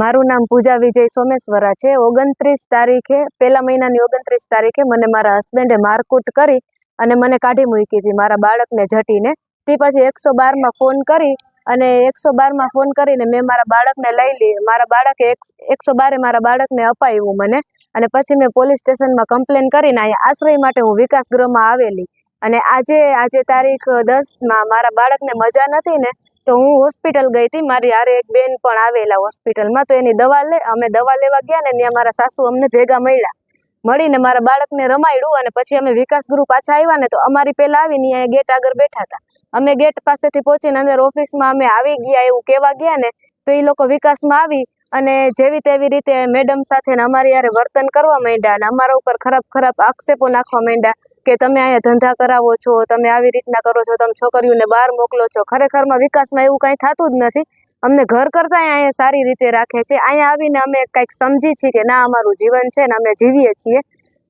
મારું નામ પૂજા વિજય સોમેશ્વરા છે. ઓગણત્રીસ તારીખે, પહેલા મહિનાની ઓગણત્રીસ તારીખે મને મારા હસબન્ડે મારકૂટ કરી અને મને કાઢી મૂકી હતી, મારા બાળકને જટીને. તે પછી એકસો બારમાં ફોન કરી અને એકસો બારમાં ફોન કરીને મેં મારા બાળકને લઈ લી. મારા બાળકે એકસો બારે મારા બાળકને અપાવ્યું મને અને પછી મેં પોલીસ સ્ટેશનમાં કમ્પ્લેન કરીને અહીંયા આશ્રય માટે હું વિકાસ ગૃહમાં આવેલી. અને આજે આજે તારીખ દસમાં મારા બાળકને મજા નથી ને તો હું હોસ્પિટલ ગઈ હતી. મારી હારે એક બેન પણ આવેલા હોસ્પિટલમાં તો એની દવા લે અમે દવા લેવા ગયા ને ત્યાં મારા સાસુ અમને ભેગા મળ્યા. મળીને મારા બાળકને રમાડ્યું અને પછી અમે વિકાસ ગૃહ પાછા આવ્યા ને તો અમારી પહેલા આવીને અહીંયા ગેટ આગળ બેઠા હતા. અમે ગેટ પાસેથી પહોંચીને અંદર ઓફિસમાં અમે આવી ગયા એવું કહેવા ગયા ને તો એ લોકો વિકાસમાં આવી અને જેવી તેવી રીતે મેડમ સાથે અમારી યારે વર્તન કરવા માંડ્યા અને અમારા ઉપર ખરાબ ખરાબ આક્ષેપો નાખવા માંડ્યા. કે તમે અહીંયા ધંધા કરાવો છો, તમે આવી રીતના કરો છો, તમે છોકરીઓને બહાર મોકલો છો. ખરેખરમાં વિકાસમાં એવું કાંઈ થતું જ નથી. અમને ઘર કરતાં અહીંયા સારી રીતે રાખે છે. અહીંયા આવીને અમે કંઈક સમજી છીએ કે ના, અમારું જીવન છે ને અમે જીવીએ છીએ.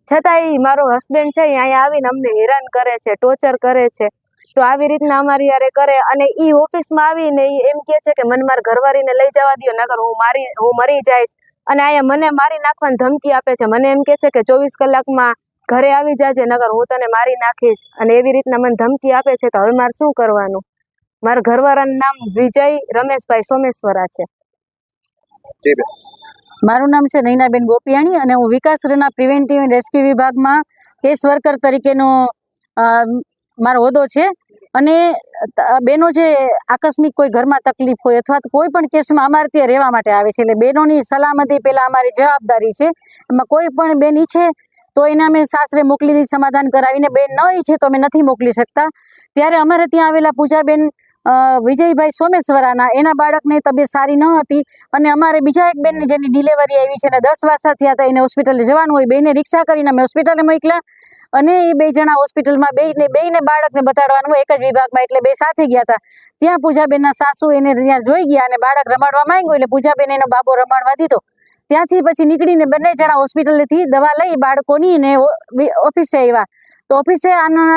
છતાંય મારો હસબન્ડ છે અહીંયા આવીને અમને હેરાન કરે છે ટોર્ચર કરે છે. તો આવી રીતના અમારી યારે કરે અને એ ઓફિસમાં આવીને એમ કહે છે કે મને મારા ઘરવાળીને લઈ જવા દો નકર હું મારી, હું મરી જઈશ. અને અહીંયા મને મારી નાખવાની ધમકી આપે છે. મને એમ કહે છે કે ચોવીસ કલાકમાં ઘરે આવી જાજે નગર હું તને મારી નાખીશ અને એવી રીતના મને ધમકી આપે છે તો હવે મારે શું કરવાનું? મારા ઘરવાળાનું નામ વિજય રમેશભાઈ સોમેશ્વરા છે. મારું નામ છે નૈનાબેન ગોપિયાણી અને હું વિકાસરના પ્રિવેન્ટિવ એન્ડ રેસ્ક્યુ વિભાગમાં કેસ વર્કર તરીકેનો મારો હોદ્દો છે. અને બેનો જે આકસ્મિક કોઈ ઘરમાં તકલીફ હોય અથવા તો કોઈ પણ કેસમાં અમારે ત્યાં રહેવા માટે આવે છે. એટલે બેનોની સલામતી પહેલાં અમારી જવાબદારી છે. એમાં કોઈ પણ બેન ઈચ્છે તો એને અમે સાસરે મોકલી દઈ સમાધાન કરાવીને બેન ન ઈચ્છે તો અમે નથી મોકલી શકતા. ત્યારે અમારે ત્યાં આવેલા પૂજાબેન વિજયભાઈ સોમેશ્વરાના, એના બાળકની તબિયત સારી ન હતી અને અમારે બીજા એક બેનની જેની ડિલિવરી આવી છે અને દસ વાસા થયા હતા એને હોસ્પિટલે જવાનું હોય, બેને રિક્ષા કરીને અમે હોસ્પિટલે મોકલ્યા અને એ બે જણા હોસ્પિટલમાં બેને બેને બાળકને બતાડવાનું હોય, એક જ વિભાગમાં એટલે બે સાથે ગયા હતા. ત્યાં પૂજાબેનના સાસુ એને ત્યાં જોઈ ગયા અને બાળક રમાડવા માંગ્યું એટલે પૂજાબેન એનો બાબો રમાડવા દીધો. ત્યાંથી પછી નીકળીને બંને જણા હોસ્પિટલેથી દવા લઈ બાળકોની ને ઓફિસે આવ્યા. તો ઓફિસે આના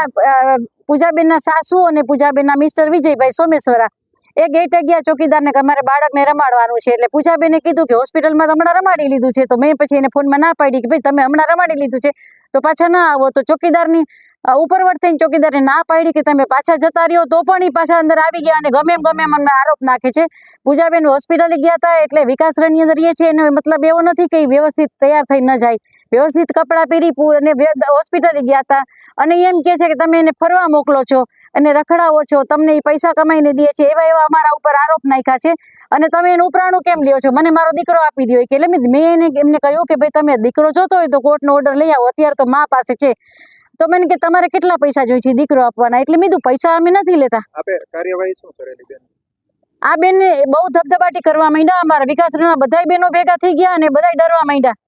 પૂજાબેનના સાસુ અને પૂજાબેનના મિસ્ટર વિજયભાઈ સોમેશ્વરા. એ ગેટ ગયા ચોકીદારને કે અમારે બાળકને રમાડવાનું છે. એટલે પૂજાબેને કીધું કે હોસ્પિટલમાં હમણાં રમાડી લીધું છે. તો મેં પછી એને ફોનમાં ના પાડી કે ભાઈ તમે હમણાં રમાડી લીધું છે. તો પાછા ના આવો. તો ચોકીદારની ઉપરવટ થઈને ચોકીદારે ના પાડી કે તમે પાછા જતા રહ્યો, તો પણ એ પાછા અંદર આવી ગયા અને ગમે ગમે મને આરોપ નાખે છે. પૂજાબેન હોસ્પિટલે ગયા હતા એટલે વિકાસરણની અંદર રહીએ છીએ, એનો મતલબ એવો નથી કે વ્યવસ્થિત તૈયાર થઈ ન જાય. વ્યવસ્થિત કપડાં પહેરી અને હોસ્પિટલે ગયા હતા અને એમ કહે છે કે તમે એને ફરવા મોકલો છો, અને રખડાવો છો, તમને એ પૈસા કમાઈને દે છે, એવા એવા અમારા ઉપર આરોપ નાખ્યા છે. અને તમે એનું ઉપરાણું કેમ લ્યો છો? મને મારો દીકરો આપી દો કે એટલે મેં એને એમને કહ્યું કે ભાઈ તમે દીકરો જોતો હોય તો કોર્ટનો ઓર્ડર લઈ આવો, અત્યારે તો મા પાસે છે. તો મને કે તમારે કેટલા પૈસા જોઈએ છે દીકરો આપવાના? એટલે મેં પૈસા અમે નથી લેતા. આપે કાર્યવાહી શું કરેલી બેન? આ બેનને બહુ ધબધબાટી કરવા માંડ્યા અમારા વિકાસના બધા બેનો ભેગા થઈ ગયા અને બધા ડરવા માંડ્યા.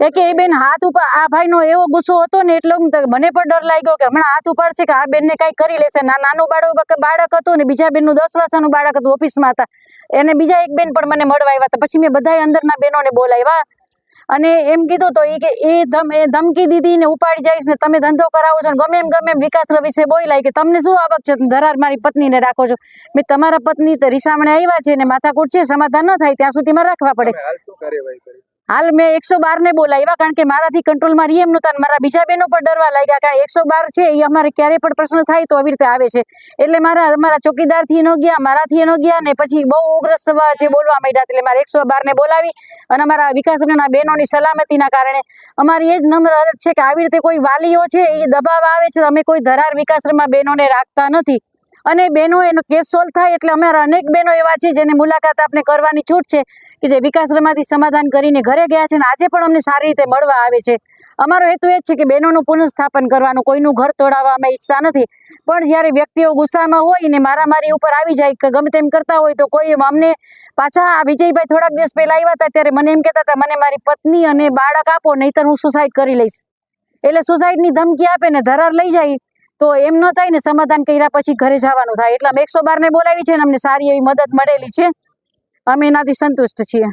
કે કે એ બેન હાથ ઉપર આ ભાઈનો એવો ગુસ્સો હતો ને એટલો મને પણ ડર લાગ્યો કે હમણાં હાથ ઉપાડશે કે આ બેનને કાંઈ કરી લેશે. ના નાનું બાળક બાળક હતું ને બીજા બેનનું દસ વર્ષનું બાળક હતું ઓફિસમાં હતા. એને બીજા એક બેન પણ મને મળવા આવ્યા હતા. પછી મેં બધાય અંદરના બેનોને બોલાવ્યા. અને એમ કીધું તો એ કે એ એ ધમકી દીધી ને ઉપાડી જઈશ ને તમે ધંધો કરાવો છો ને ગમે એમ ગમે એમ વિકાસ વિશે બોલાય કે તમને શું આવક છે? ધરાર મારી પત્નીને રાખો છો. મેં તમારા પત્ની રીસામણે આવ્યા છે ને માથાકૂટ છે, સમાધાન ન થાય ત્યાં સુધી મારે રાખવા પડે. હાલ મેં એકસો બાર ને બોલાવ્યા કારણ કે મારાથી કંટ્રોલમાં રહી એમ નહોતા મારા બીજા બહેનો પણ ડરવા લાગ્યા કારણ એકસો બાર છે, એ અમારે ક્યારે પણ પ્રશ્ન થાય તો આવી રીતે આવે છે. એટલે મારા અમારા ચોકીદારથી ન ગયા, મારાથી ન ગયા ને પછી બહુ ઉગ્ર સભા જે બોલવા માંડ્યા એટલે મારે એકસો બારને બોલાવી અને અમારા વિકાસના બેનોની સલામતીના કારણે અમારી એ જ નમ્ર અરજ છે કે આવી રીતે કોઈ વાલીઓ છે એ દબાવ આવે છે. અમે કોઈ ધરાર વિકાસમાં બેનોને રાખતા નથી. અને બેનો એનો કેસ સોલ્વ થાય એટલે અમારા અનેક બેનો એવા છે જેને મુલાકાત આપણે કરવાની છૂટ છે કે જે વિકાસરમાંથી સમાધાન કરીને ઘરે ગયા છે અને આજે પણ અમને સારી રીતે મળવા આવે છે. અમારો હેતુ એ જ છે કે બહેનોનું પુનઃસ્થાપન કરવાનું, કોઈનું ઘર તોડાવવા અમે ઈચ્છતા નથી. પણ જ્યારે વ્યક્તિઓ ગુસ્સામાં હોય ને મારામારી ઉપર આવી જાય કે ગમે તેમ કરતા હોય તો કોઈ અમને પાછા, આ વિજયભાઈ થોડાક દિવસ પહેલા આવ્યા હતા ત્યારે મને એમ કહેતા હતા, મને મારી પત્ની અને બાળક આપો, નહીંતર હું સુસાઇડ કરી લઈશ. એટલે સુસાઇડની ધમકી આપે ને ધરાર લઈ જાય તો એમ ન થાય ને સમાધાન કર્યા પછી ઘરે જવાનું થાય એટલે અમે એકસો બારને બોલાવી છે અમને સારી એવી મદદ મળેલી છે અમે એનાથી સંતુષ્ટ છીએ